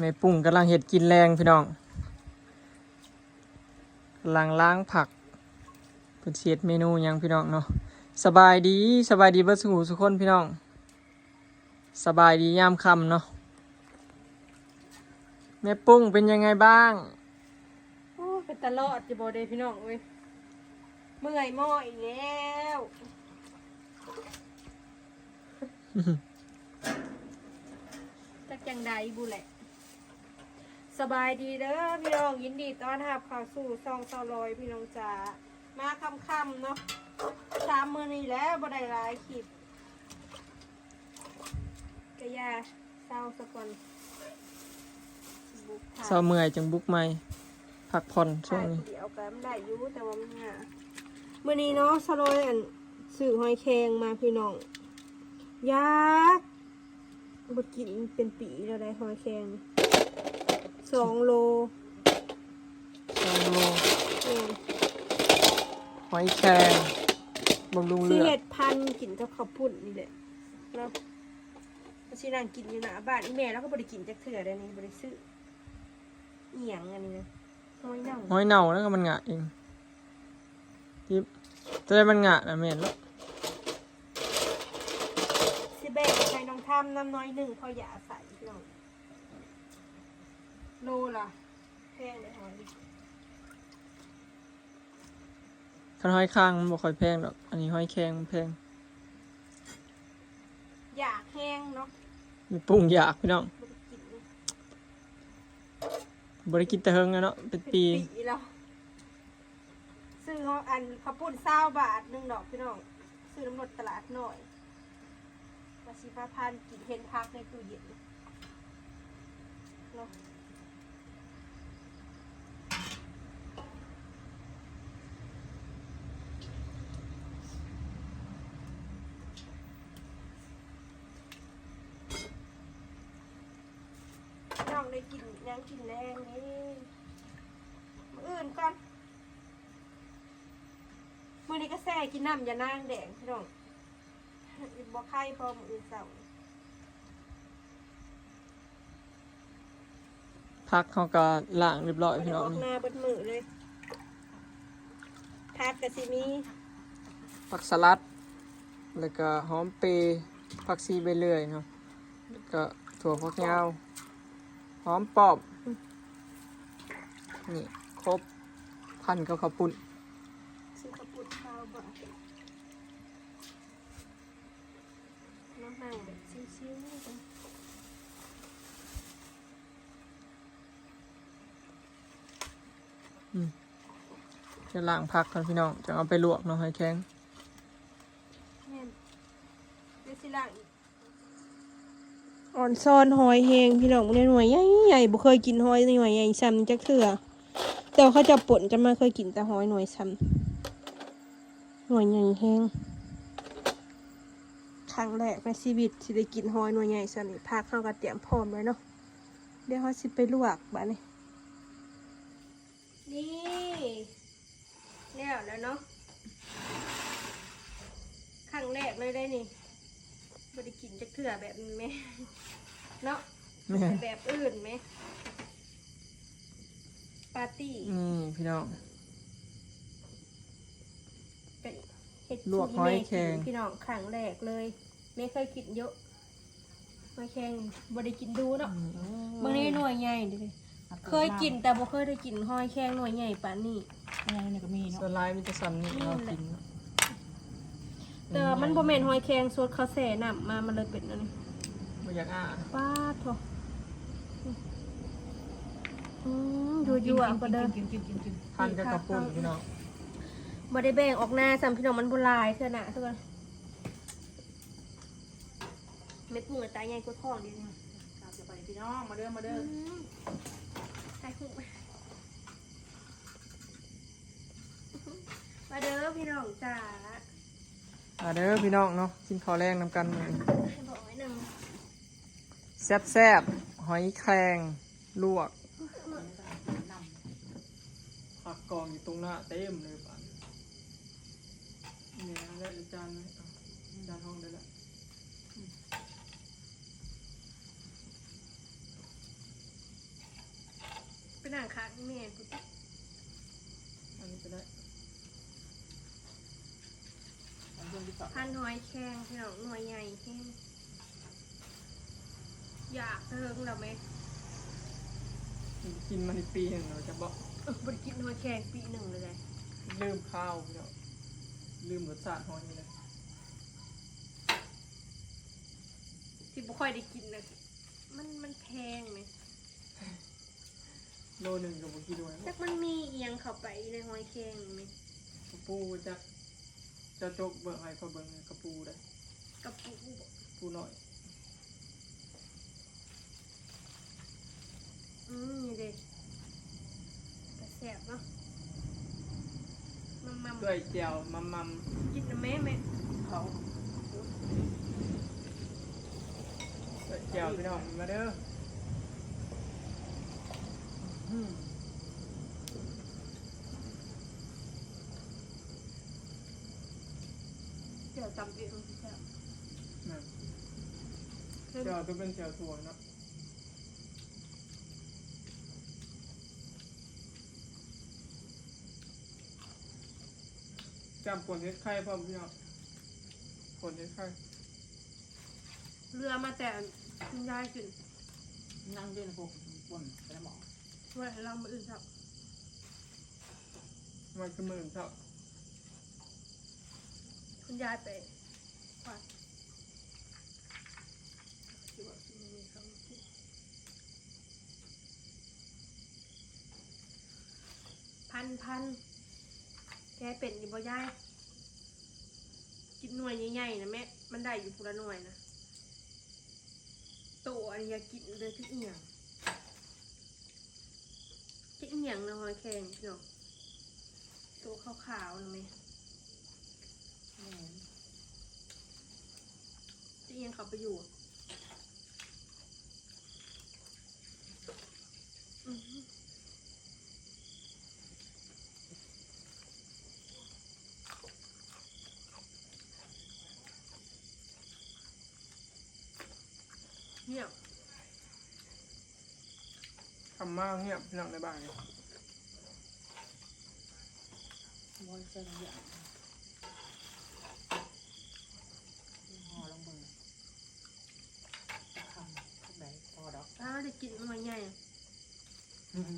แม่ปุ้งกำลังเห็ดกินแรงพี่น้องกำลังล้างผักเพื่อเสียดเมนูหยังพี่น้องเนาะสบายดีสบายดีเบิดสุขสุกคนพี่น้อง สบายดียามค่ำเนาะแม่ปุ้งเป็นยังไงบ้างโอ้เป็นตลอดจะบอเดพี่น้องเว้ยเมื่อยหม้ออีกแล้วจักจังใดบุแหละ สบายดีเด้อพี่น้องยินดีต้อนรับเข้าสู่ซองซอลอยพี่น้องจ๋ามาค่ำๆเนาะสามมือนี้แล้วบ่ได้หลายคลิปกะยาเศร้าสะก่อนบุกถ่ายเศร้าเมื่อยจังบุกไม่พักผ่อนช่วงนี้เดี๋ยวก็ไม่ได้อยู่แต่ว่ามันง่ายมื่อนี้เนาะสโลยอันสื่อหอยแครงมาพี่น้องยากบดกินเป็นปีแล้วได้หอยแครง สองโลสองโลเนี่ยหอยแครงบำรุงสิเลือเห็ดดพันธุ์กินกับข้าวปุ้นนี่แหละแล้วก็สินั่งกินอยู่หน้าบ้านอีแม่แล้วก็บริกินจักเถื่อได้นี่บริซื้อเอียงอันนี้นะหอยเน่าหอยเน่าแล้วก็มันงะเองยิบจะได้มันงะนะเมนแล้วสิแบ่งใส่น้องทำน้ำน้อยหนึ่งพออย่าใส่พี่น้อง โลละแพงเลยหอยคันหอยข้างมันบ่ค่อยแพงดอก อันนี้หอยแครงมันแพงอยากแห้งเนาะมีปรุงอยากพี่น้องบ่ได้กินนี่บริกินแต่เฮิงแล้วเนาะเป็นปี ปีแล้วซื้อเขาอันข้าวปุ้นเศร้าบาทหนึ่งดอกพี่น้องซื้อน้ำรดตลาดหน่อยมาสิพาพันกินเห็นพักในตู้เย็นเนาะน้องได้กิน ยังกินแรงนี่มื้ออื่นก่อนมื้อนี้ก็แซ่กินน้ำยานางแดงพี่น้องบ่ไข่พอมื้ออื่นเช้าพักเขาก็ล้างเรียบร้อยบ่พี่ได้น้อองอกนี่หน้าเบิดมื้อเลยผักก็สิมีผักสลัด แล้วก็หอมเปรย์ผักซีใบเลื่อยเนาะแล้วก็ถั่วฝักยาวห อมปอบ นี่ ครบ พันกับข้าวปุ้นซื้อข้าวปุ้นข้าวบาทน้ำมันแบบชิวๆกันจะล้างผักกันพี่น้อง จะเอาไปลวกเนาะหอยแครงแม่นเดี๋ยวสิล้างอีก อ่อนซอนหอยแหงพี่น้องในหน่วยใหญ่ใหญ่ๆบ่เคยกินหอยในหน่วยใหญ่ซ้ำจักเทื่อแต่เขาจะป่นจะมาเคยกินแต่หอยหน่วยซ้ำหน่วยใหญ่แหงครั้งแรกในชีวิตที่ได้กินหอยหน่วยใหญ่ซ้ำนี่พักเขาก็เตรียมพร้อมไว้เนาะเดี๋ยวเขาสิไปลวกบ้านี้นี่แล้วแล้วเนาะครั้งแรกเลยได้นี่ บ่ได้กินจักเทื่อแบบนี้ไหมเนาะแม่นแบบอื่นไหมปาร์ตี้นี่พี่น้อง เป็นเห็ดลวกหอยแครง พี่น้องครั้งแรกเลยไม่เคยกินเยอะหอยแครงบ่ได้กินดูเนาะบางทีหน่วยใหญ่เดิเคยกินแต่บ่เคยได้กินหอยแครงหน่วยใหญ่ปานนี้อะไรนี่ก็มีเนาะ ส่วนลายมีแต่ซ้ำนี่เรากินเนาะ แต่ว่ามันบ่แม่นหอยแครงสดเขาแส่น้ำมามันเลยเป็นอันนี้บ่อยากอ่านป้าดโถอืมยั่วๆก็เด้อกินกินกินกินพันกับข้าวปุ้นพี่น้องบ่ได้แบ่งออกหน้าซ้ำพี่น้องมันบ่หลายเท่าน่ะทุกคนเม็ดมือตายใหญ่กว่าท้องดิเนี่ยกลับไปพี่น้องมาเด้อมาเด้อใส่หูไปมาเด้อพี่น้องจ๋า อ่าเด้อพี่น้องเนาะกินข้าวแรงนำกันมื้อนี้ให้บอกไว้หนึ่งแซ่บแซ่บๆหอยแครงลวกผักกองอยู่ตรงหน้าเต็มเลยป่านเนี่ยได้จานไหมอะจานห้องได้แล้วแม่กูอันนี้ก็ได้ อันเรื่องที่สอง พันหอยแครงพี่น้องหน่วยใหญ่แห้งอยากเทิงเราไหมกินมาในปีหนึ่งเราจะบอกเออบริกินหอยแครงปีหนึ่งเลยเลยลืมข้าวพี่น้องลืมรสชาติหอยนี่เลยที่บ่ค่อยได้กินนะมันมันแพงไหมโลหนึ่งกับบุกี้ด้วยจักมันมีเอียงเข้าไปในหอยแครงไหมกระปูจะ จะจกเบิ่งให้เขาเบิ่งกระปูได้กับปูบ่ปูหน่อยอืมนี่เด็กกระแสบเนาะมัมมัมด้วยแจวมัมมัมกินนะแม่แม่เขาด้วยแจวพี่น้องมาเด้อ อืมเดี๋ยวจำเองแซ่บนั่นเพิ่มแจวตัวเป็นแจวถั่วเนาะจำผลเฮ็ดไข่พ่อพี่น้องผลเฮ็ดไข่เรือมาแต่คุณยายกินนั่งเล่นพวกบนไปหมอไว้ให้เรามาอื่นครับไว้คือมือครับ คุณยายไปวัดที่ว่าที่มีเขากินพันพันแกเป็นอยู่บ่ยายกินหน่วยใหญ่ๆนะแม่ มันได้อยู่พุละหน่วยนะตัวอันยากินเลยที่เอียงที่เอียงนะหอยแครงพี่น้องตัวขาวๆนะแม่ แม่ที่เอียงเขาไปอยู่อือหือเงียบทำมากเงียบพี่น้องในบ้านเนี่ยวอนเส้นอย่างห่อลงมือคำทุกไหนพอดอก ถ้าได้กินหน่วยใหญ่อืม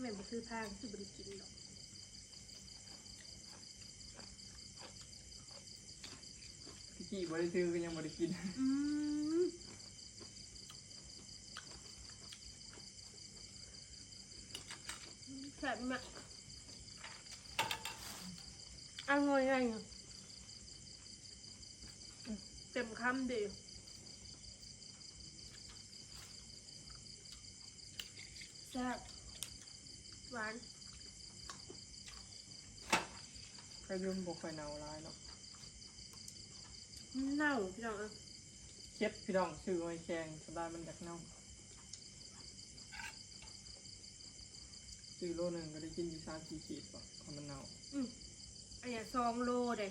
แม่บ่ซื้อทางซื้อบริกินหรอกพี่กี้บริซื้อก็ยังบริกินอืมแซ่บมากอร่อยไงอะอืม เต็มคำดีแซ่บหวานก็ยืมบอกไฟเนาร้ายเนาะเน่าพี่น้องเอ้ยเช็ดพี่น้องชื่อไว้แกงสบายมันจากเน่าซื้อโลหนึ่งก็ได้กินอยู่สามสี่ขีดป่ะเพราะมันเน่าอืมอันเนี้ยสองโลเด้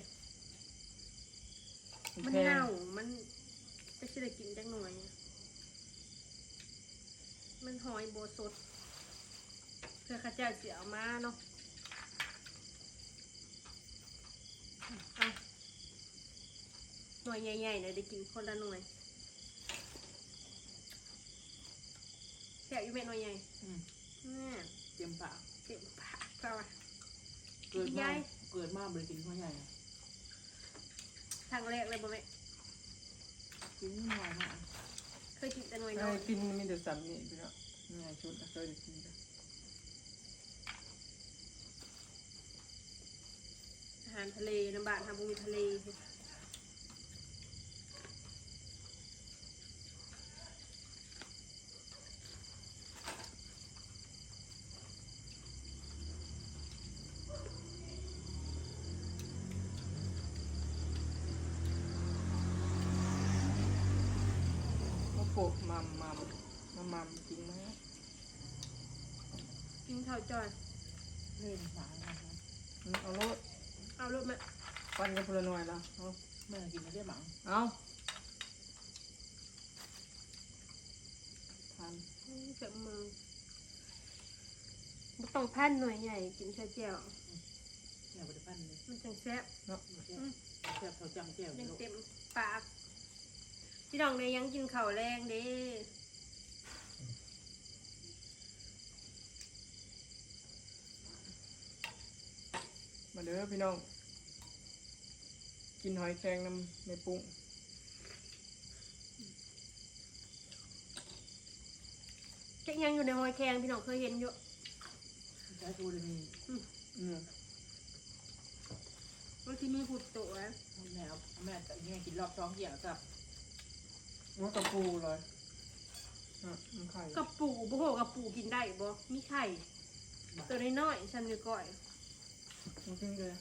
มันมันแพงเน่า มันจะสิได้กินจังหน่อยอะมันหอยโบสดเพื่อข้าเจ้าเสียเอามาเนาะเอาหน่วยใหญ่ๆเนี่อยได้กินคนละหน่วยแค่อยู่แม่หน่วยใหญ่อืมแม่เตรียมปากเก็บผักเปล่าวะเกิดมายายเกิดมาบริกินพ่อใหญ่ ทางแรกเลยบ่แม่กินหน่อยมากเคยกินแต่หน่วยไอ้น้อยกินมีแต่สันนี่พี่น้องง่ายชุดนะเคยได้กินจ้ะอาหารทะเลน้ำบานทำบุมีทะเล จอยเล่นหมาครับอืมเอาโลดเอาลูกมาปันกันพลน่อยละเอาแม่กินไม่ได้หมังเอาพันจ็บมือบ่ต้องพันหน่วยใหญ่กินแค่เจียวแม่บริพันเลยมันจังแซ่บเนาะแซ่บเขาจำแก้วยังเต็มปากพี่น้องได้ยังกินข้าวแรงเด้ มาเด้อพี่น้อง กินหอยแครงน้ำในปรุงแกยังอยู่ในหอยแครงพี่น้องเคยเห็นอยู่ใช้ดูเลยนี่อืมบางทีมีผุดตัวนะแม่เอาแม่แต่แม่กินรอบท้องเกี่ยวกับว่ากระปูเลยอะมันไข่กับปูบ่โหกับปูกินได้บ่มีไข่ตัวน้อยๆฉันอยู่ก่อย มันขึ้นเลย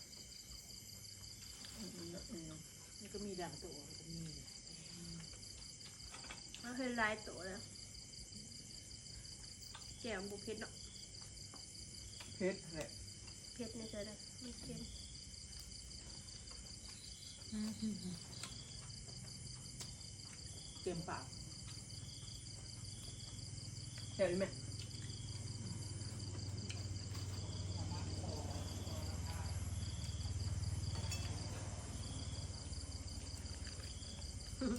อืมอืมอืมนี่ก็มีด่างตัวก็มีมันเคยหลายตัวแล้วแก้วบุเพ็ดเนาะเพชรแหละเพ็ดในเธอได้ไม่เค็มเต็มปากแค่นี้ไหม นี่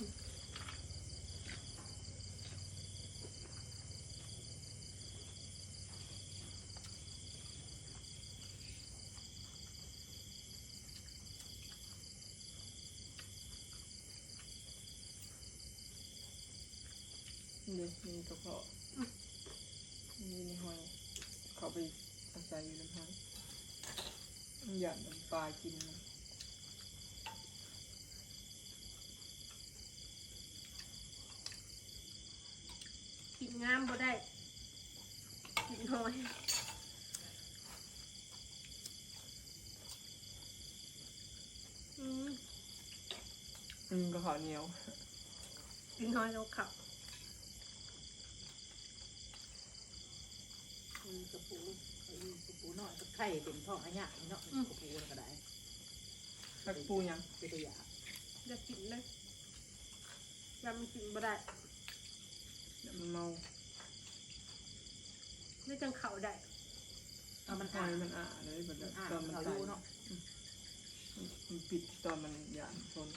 มีกระเพาะมีในหอย เขาไปอาศัยอยู่ในหอยมันอยากมันปลากินมัน งามบ่ได้กินหอยอืมอืมก็ขาวเหนียวกินหอยแล้วขับมีกระปูมีกระปูน้อยกับไข่เต็มท้องอันเนี้ยเนาะกระปูก็ได้ตักปูยังเป็นตัวอย่างจะกินเลยยำมันกินบ่ได้เดี๋ยว มันเมาไม่จังเขาได้เอามันหออ่ายนมันอ่าเลยแบบอ่านตอนมันเขาตาดูยเนาะมันปิดตอนมันหยานชน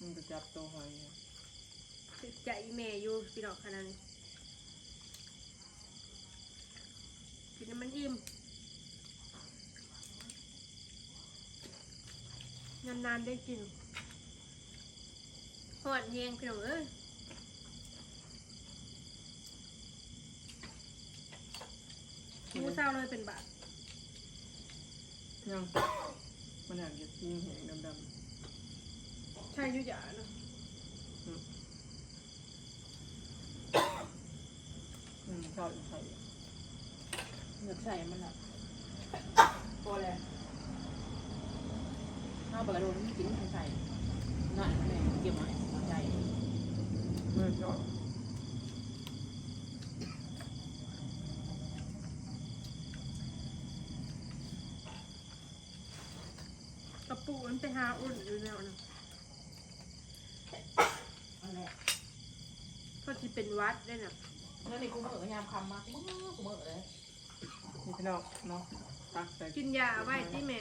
มันก็จับตัวหอยอะสึกใจอีเมย์อยู่พี่น้องขนาดนี้กินน้ำมันอิ่ม นานๆได้กินหอดเยงพี่น้องเอ้ยหมูเศร้าเลยเป็นบาทยังมันอยากจะยิงเหงดำใช่อยุยาเนาะๆอืมชอบอีกไข่เงือกใส่มันอะพอแล้ว เอาปลาโดนกินใส่นั่นแม่เก็บไว้หัวใจเมื่อชอบกระปูมันไปหาอุ่นอยู่แล้วนะนั่นแหละก็ที่เป็นวัดได้น่ะแล้วนี่กูเหมือนยามคำมากูเหมือนกูเหมือนเลยนี่พี่น้องเนาะตักใส่กินยาไว้ที่แม่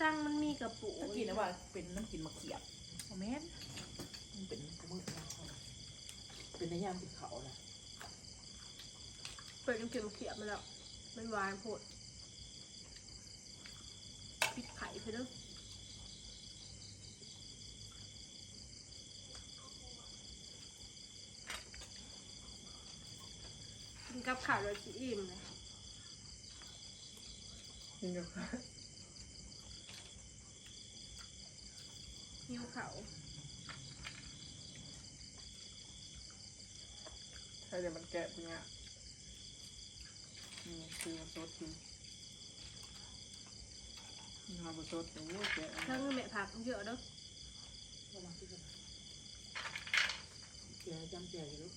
สร้าง มันมีกระปูถ้ากินนะว่าเป็นน้ำกินมะเขียบแม่นมันเป็นกูเหมือนเป็นในยามติดเขาแหละเปิดน้ำเกลือมาเขียบมาแล้วมันหวานโพดปิดไข่ไปเด้อกินกับข้าวเลยสิอิ่มเลยกินกับข้าว หิวเขาวใช่เดี๋ยวมันแกะปุญญะนี่คือมันสดจริงนี่มาบุสดโอ้ยแกะถ้าเงินแม่ผักเยอะเด้อก็มาที่กันเจียจำเจียอยู่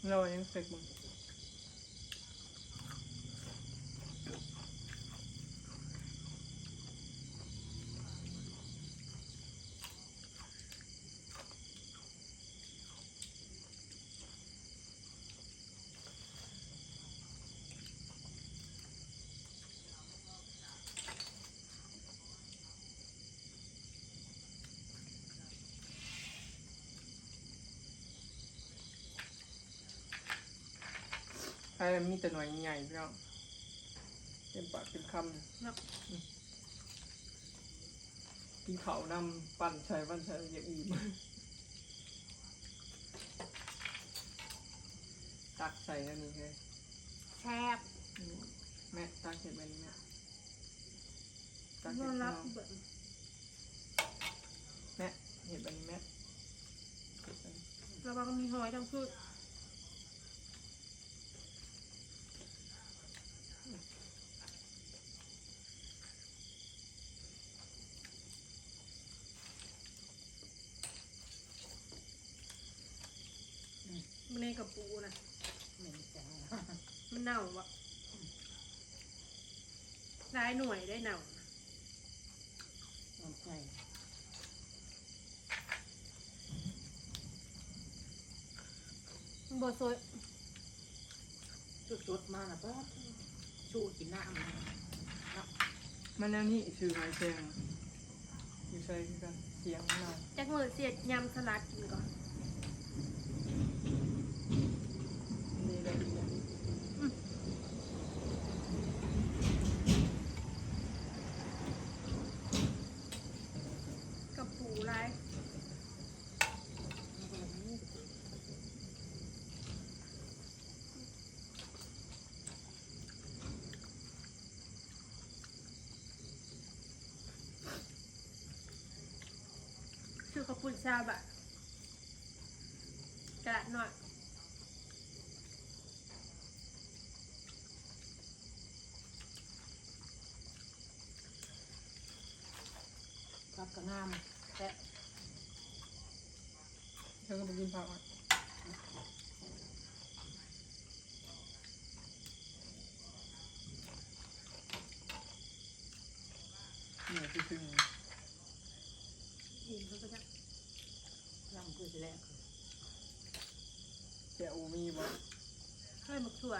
เจอกับป่าเรามาอยู่บนหนองป่ามืออื่น เรายังเสกมึง ใครมีแต่หน่วยใหญ่ๆพี่น้องเต็มปากเต็มคำเลยเนาะกินเขาวนำปั่นใส่ปั่นใส่อย่างอื่นตักใส่นั่นนี่เลยแซ่บอืมแม่ตักเห็ดแบบนี้แม่ตักนเห็อดนพี่รัน้บองเบิ่งแม่เห็ดแบบนี้แม่เห็ดแบบนี้ระวังมีหอยทั้งพืชมันในกระ ปูนะเหม็นจังมันเน่าวะได้หน่วยได้เน่าน้ำใจมันบดสวยสุดๆมากนะป้าชูกินน้ำมันแนวนี้ชื่อไม้เซงอยู่ใส่คือกันเสียงมันหน่อยจักมือเสียดยำสลัดกินก่อนนี่ได้ดีนะ กระปูไร ชาบะกระหน่อยกับกระนามแต่เธอก็ไปกินผักอะเหนื่อยที่ซึ่ง อีกเขาก็จะ ย่ำเพื่อจะแลก แกอูมีบ่ เฮ้ยหมึกถั่ว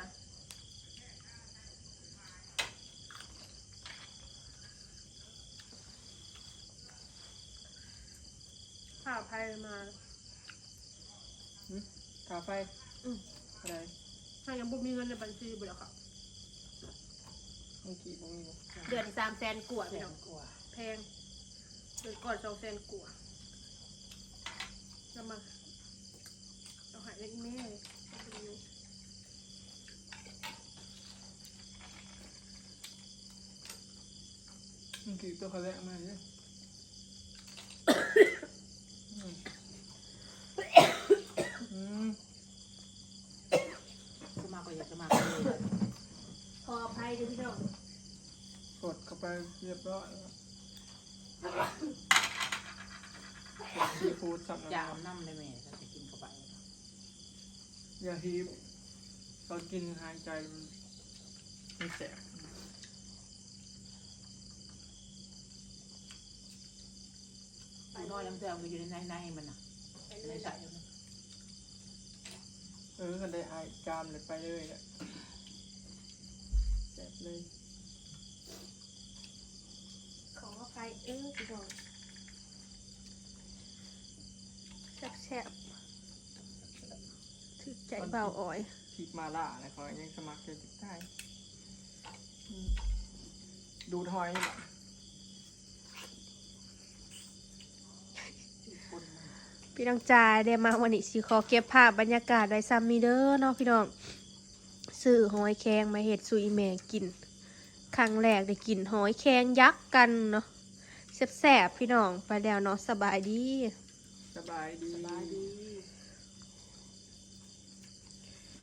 ข่าวภัยมาคาไฟอืม อะไรถ้ายังบ่มีเงินในบัญชีบ่แล้วค่ะ เมื่อกี้บ่มีบ่เดือนสามแสนกว่าแพพี่งน้องกว่าแพงเดือนก่อนสองแสนกว่าจะมาเอาหายเล็กแม่เอาไปอยู่เมื่อกี้ตัวเขาแรกมาเนี่ยอืมอืม ก็มาก็อยากจะมาก็เลยขออภัยด้วยพี่น้องกดเข้าไปเรียบร้อยแล้วซีฟู้ดสับจาน้ำมน้ำเลยแม่จะกินเข้าไปอย่าฮีบตอนกินหายใจมันไม่แสบไปน้อยน้ำเตือนมันอยู่ในในมันนะไปในเลยใส่มัน เออก็ได้อายจามเลยไปเลยอะแสบเลยขออภัยเออพี่น้องแซ่บๆถึกใจเบาอ่อยพริกมาล่านะขอยังสมัครใจติดได้อืมดูทอยนี่แหละ ที่คนมัน พี่น้องจ่ายได้มาวันนี้สีขอเก็บภาพบรรยากาศได้ซ้ำมีเด้อเนาะพี่น้องซื้อหอยแครงมาเห็ดซุยแม่กินครั้งแรกได้กินหอยแครงยักษ์กันเนาะแสบๆพี่น้องไปแล้วเนาะสบายดี สบายดีสบายดี